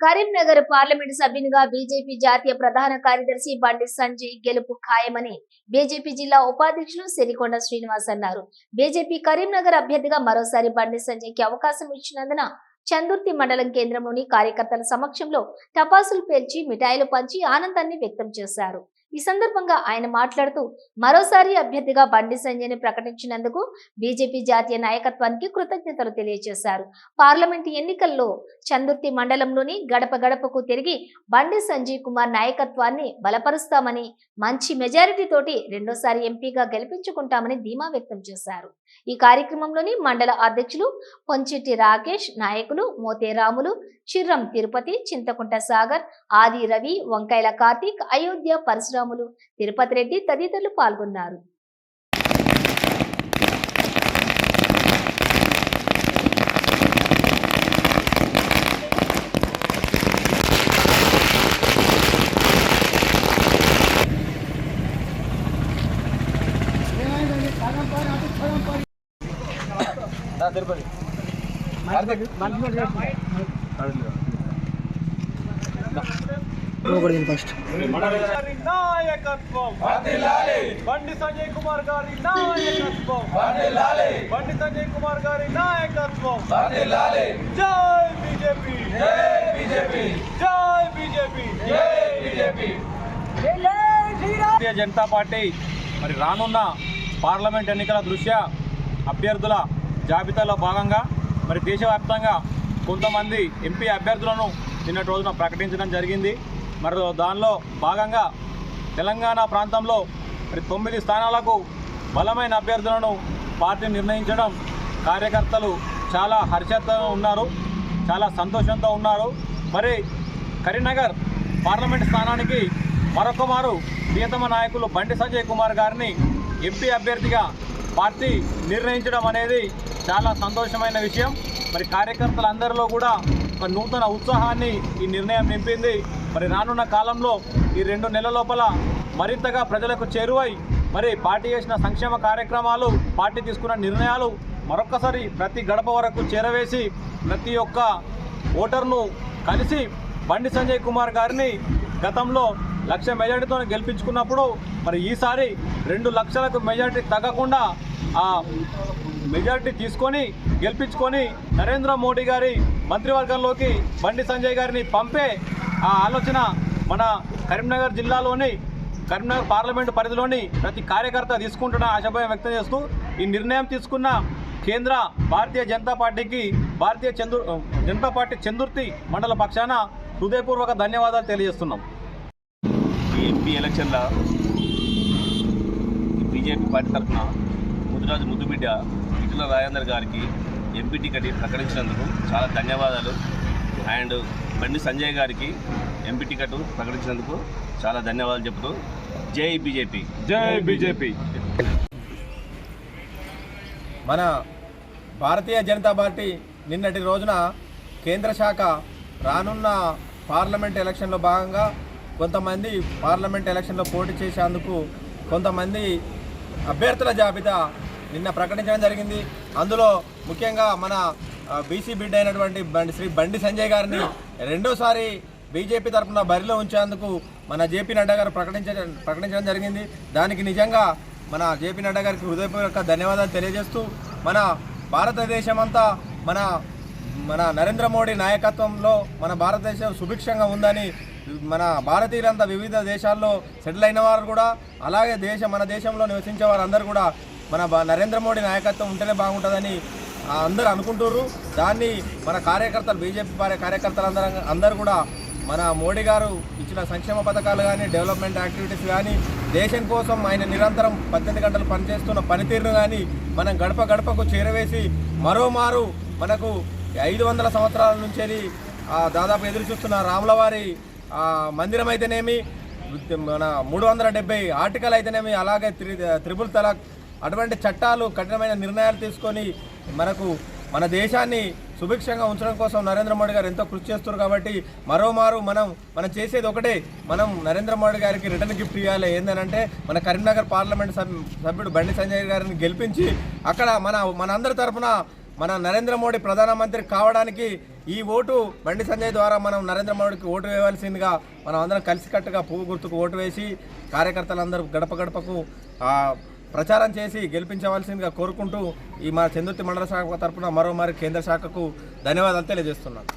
Karimnagar parliament సభ్యునిగా BJP జాతీయ ప్రధాన కార్యదర్శి బండి సంజయ్ గెలుపు ఖాయమని బీజేపీ జిల్లా ఉపాధ్యక్షులు సిరికొండ శ్రీనివాస్ అన్నారు. బీజేపీ కరీంనగర్ అభ్యర్థిగా మరోసారి బండి సంజయ్కి అవకాశం ఇచ్చినందున చందుర్తి మండలం కేంద్రంలోని కార్యకర్తల సమక్షంలో టపాసులు పేల్చి మిఠాయిలు పంచి ఆనందాన్ని వ్యక్తం చేశారు. ఈ సందర్భంగా ఆయన మాట్లాడుతూ మరోసారి అభ్యర్థిగా బండి సంజయ్ని ప్రకటించినందుకు బీజేపీ జాతీయ నాయకత్వానికి కృతజ్ఞతలు తెలియజేశారు. పార్లమెంట్ ఎన్నికల్లో చందుర్తి మండలంలోని గడప గడపకు తిరిగి బండి సంజయ్ కుమార్ నాయకత్వాన్ని బలపరుస్తామని మంచి మెజారిటీ తోటి రెండోసారి ఎంపీగా గెలిపించుకుంటామని ధీమా వ్యక్తం చేశారు. ఈ కార్యక్రమంలోని మండల అధ్యక్షులు పొంచిటి రాకేష్ నాయకులు మోతేరాములు చిర్రం తిరుపతి చింతకుంట సాగర్ ఆది రవి వంకాయల కార్తీక్ అయోధ్య పరశురాములు తిరుపతి రెడ్డి తదితరులు పాల్గొన్నారు ఫస్ట్ గారి నాయకత్వం. బండి సంజయ్ కుమార్ గారి నాయకత్వం. బండి సంజయ్ కుమార్ గారి నాయకత్వం. జై బీజేపీ. జై బీజేపీ. జై బీజేపీ. జై బీజేపీ. భారతీయ జనతా పార్టీ మరి రానున్న పార్లమెంట్ ఎన్నికల దృష్ట్యా అభ్యర్థుల జాబితాలో భాగంగా మరి దేశవ్యాప్తంగా కొంతమంది ఎంపీ అభ్యర్థులను నిన్నటి రోజున ప్రకటించడం జరిగింది. మరి దానిలో భాగంగా తెలంగాణ ప్రాంతంలో మరి తొమ్మిది స్థానాలకు బలమైన అభ్యర్థులను పార్టీ నిర్ణయించడం కార్యకర్తలు చాలా హర్షంతో ఉన్నారు చాలా సంతోషంతో ఉన్నారు. మరి కరీంనగర్ పార్లమెంట్ స్థానానికి మరొక మారు ప్రియతమ నాయకులు బండి సంజయ్ కుమార్ గారిని ఎంపీ అభ్యర్థిగా పార్టీ నిర్ణయించడం అనేది చాలా సంతోషమైన విషయం. మరి కార్యకర్తలందరిలో కూడా ఒక నూతన ఉత్సాహాన్ని ఈ నిర్ణయం నింపింది. మరి రానున్న కాలంలో ఈ రెండు నెలల లోపల మరింతగా ప్రజలకు చేరువై మరి పార్టీ చేసిన సంక్షేమ కార్యక్రమాలు పార్టీ తీసుకున్న నిర్ణయాలు మరొక్కసారి ప్రతి గడప వరకు చేరవేసి ప్రతి ఒక్క ఓటర్ను కలిసి బండి సంజయ్ కుమార్ గారిని గతంలో లక్ష మెజార్టీతో గెలిపించుకున్నప్పుడు మరి ఈసారి రెండు లక్షలకు మెజార్టీ తగ్గకుండా ఆ మెజార్టీ తీసుకొని గెలిపించుకొని నరేంద్ర మోడీ గారి మంత్రివర్గంలోకి బండి సంజయ్ గారిని పంపే ఆ ఆలోచన మన కరీంనగర్ జిల్లాలోని కరీంనగర్ పార్లమెంటు పరిధిలోని ప్రతి కార్యకర్త తీసుకుంటున్న ఆశాభావం వ్యక్తం చేస్తూ ఈ నిర్ణయం తీసుకున్న కేంద్ర భారతీయ జనతా పార్టీకి భారతీయ చందు జనతా పార్టీ చందుర్తి మండల పక్షాన హృదయపూర్వక ధన్యవాదాలు తెలియజేస్తున్నాం. ఎంపీ ఎలక్షన్ల బీజేపీ పార్టీ తరఫున ముద్దురాజు ముద్దుబిడ్డ ఇటుల రాజేందర్ గారికి ఎంపీ టికెట్ ప్రకటించినందుకు చాలా ధన్యవాదాలు. అండ్ బండి సంజయ్ గారికి ఎంపీ టికెట్ ప్రకటించినందుకు చాలా ధన్యవాదాలు చెబుతూ జై బీజేపీ. జై బీజేపీ. మన భారతీయ జనతా పార్టీ నిన్నటి రోజున కేంద్ర శాఖ రానున్న పార్లమెంట్ ఎలక్షన్లో భాగంగా కొంతమంది పార్లమెంట్ ఎలక్షన్లో పోటీ చేసేందుకు కొంతమంది అభ్యర్థుల జాబితా నిన్న ప్రకటించడం జరిగింది. అందులో ముఖ్యంగా మన బీసీ బిడ్ అయినటువంటి బండి శ్రీ బండి సంజయ్ గారిని రెండోసారి బీజేపీ తరఫున బరిలో ఉంచేందుకు మన జేపీ నడ్డా గారు ప్రకటించడం ప్రకటించడం జరిగింది. దానికి నిజంగా మన జేపీ నడ్డా గారికి హృదయపూర్వక ధన్యవాదాలు తెలియజేస్తూ మన భారతదేశం అంతా మన మన నరేంద్ర మోడీ నాయకత్వంలో మన భారతదేశం సుభిక్షంగా ఉందని మన భారతీయులంతా వివిధ దేశాల్లో సెటిల్ అయిన వారు కూడా అలాగే దేశం మన దేశంలో నివసించే వారందరూ కూడా మన నరేంద్ర మోడీ నాయకత్వం ఉంటేనే బాగుంటుందని అందరూ అనుకుంటున్నారు దాన్ని మన కార్యకర్తలు బీజేపీ పారే కార్యకర్తలు అందరూ అందరూ కూడా మన మోడీ గారు ఇచ్చిన సంక్షేమ పథకాలు కానీ డెవలప్మెంట్ యాక్టివిటీస్ కానీ దేశం కోసం ఆయన నిరంతరం పద్దెనిమిది గంటలు పనిచేస్తున్న పనితీరును కానీ మనం గడప గడపకు చేరవేసి మరోమారు మనకు ఐదు వందల సంవత్సరాల నుంచి దాదాపు ఎదురు చూస్తున్న రాములవారి మందిరం అయితేనేమి మన మూడు వందల డెబ్బై ఆర్టికల్ అయితేనేమి అలాగే త్రి త్రిపుల్ తలాక్ అటువంటి చట్టాలు కఠినమైన నిర్ణయాలు తీసుకొని మనకు మన దేశాన్ని సుభిక్షంగా ఉంచడం కోసం నరేంద్ర మోడీ గారు ఎంతో కృషి చేస్తారు కాబట్టి మరోమారు మనం మనం చేసేది ఒకటే. మనం నరేంద్ర మోడీ గారికి రిటర్న్ గిఫ్ట్ ఇవ్వాలి. ఏంటంటే మన కరీంనగర్ పార్లమెంట్ సభ్యుడు బండి సంజయ్ గారిని గెలిపించి అక్కడ మన మనందరి తరఫున మన నరేంద్ర మోడీ ప్రధానమంత్రి కావడానికి ఈ ఓటు బండి సంజయ్ ద్వారా మనం నరేంద్ర మోడీకి ఓటు వేయవలసిందిగా మనం అందరం కలిసికట్టుగా పువ్వు గుర్తుకు ఓటు వేసి కార్యకర్తలందరూ గడప గడపకు ప్రచారం చేసి గెలిపించవలసిందిగా కోరుకుంటూ ఈ మా చందుర్తి మండల శాఖ తరపున మరోమారి కేంద్ర శాఖకు ధన్యవాదాలు తెలియజేస్తున్నాను.